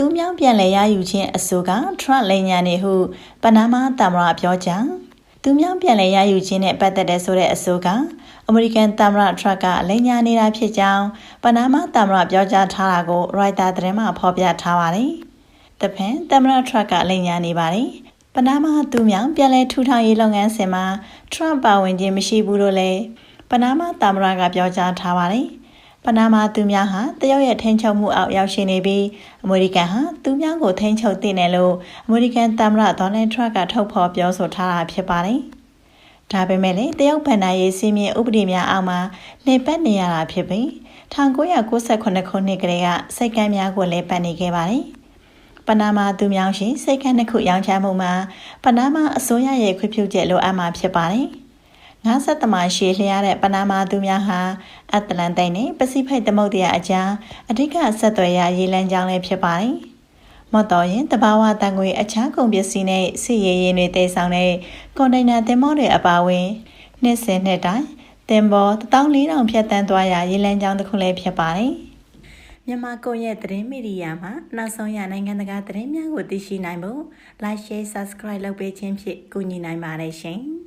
သူမြောင်းပြန်လည်ရယူခြင်းအဆိုကထရန့်လိန်ညာနေဟုပနားမားတမရပြောကြောင်းသူမြောင်းပြန်လည်ရယူခြင်းနဲ့ပတ်သက်တဲ့ဆိုတဲ့အဆိုကအမေရိကန်တမရထရက်ကလိန်ညာနေတာဖြစ်ကြောင်းပနားမားတမရပြောကြားထားတာကိုရိုက်တာသတင်းမှာဖော်ပြထားပါတယ်။တဖန်တမရထရက်ကလိန်ညာနေပါတယ်။ပနားမားသူမြောင်းပြန်လည်ထူထောင်ရေးလုပ်ငန်းစဉ်မှာထရန့်ပါဝင်ခြင်းမရှိဘူးလို့လည်းပနားမားတမရကပြောကြားထားပါတယ်။ ပနာမာသူများဟာတရုတ်ရဲ့ထိန်းချုပ်မှုအောက်ရောက်ရှိနေပြီးအမေရိကန်ဟာသူများကိုထိန်းချုပ်သိနေလို့အမေရိကန်သမ္မတဒေါ်နယ်ထရန့်ကထုတ်ဖော်ပြောဆိုထားတာဖြစ်ပါတယ်။ဒါပေမဲ့လည်းတရုတ်ဗန်နာရေးစီးမြင်ဥပဒေများအောက်မှာနေပတ်နေရတာဖြစ်ပြီး1998ခုနှစ်ကတည်းကစိတ်ကမ်းများကိုလည်းပတ်နေခဲ့ပါတယ်။ပနာမာသူများရှိစိတ်ကမ်းတစ်ခုရောင်းချမှုမှာပနာမာအစိုးရရဲ့ခွင့်ပြုချက်လိုအပ်မှာဖြစ်ပါတယ်။ ငါးဆက်သမားရှည်လျားတဲ့ပနာမာသူများဟာအတ္တလန်တိတ်နဲ့ပစိဖိတ်သမုဒ္ဒရာအကြားအဓိကဆက်သွယ်ရာရေလမ်းကြောင်းလည်းဖြစ်ပါတယ်။မော်တော်ရင်တဘာဝတန်ငွေအခြားကုန်ပစ္စည်းနဲ့စစ်ရေးရင်တွေတည်ဆောင်တဲ့ကွန်တိန်နာသင်္ဘောတွေအပါအဝင်နှစ်စဉ်နှစ်တိုင်းသင်္ဘော14000ဖြတ်တန်းသွားရာရေလမ်းကြောင်းတစ်ခုလည်းဖြစ်ပါတယ်။မြန်မာကွန်ရက်သတင်းမီဒီယာမှာနောက်ဆုံးရနိုင်ငံတကာသတင်းများကိုသိရှိနိုင်ဖို့ Like Share Subscribe လုပ်ပေးခြင်းဖြင့်ကူညီနိုင်ပါတယ်ရှင်။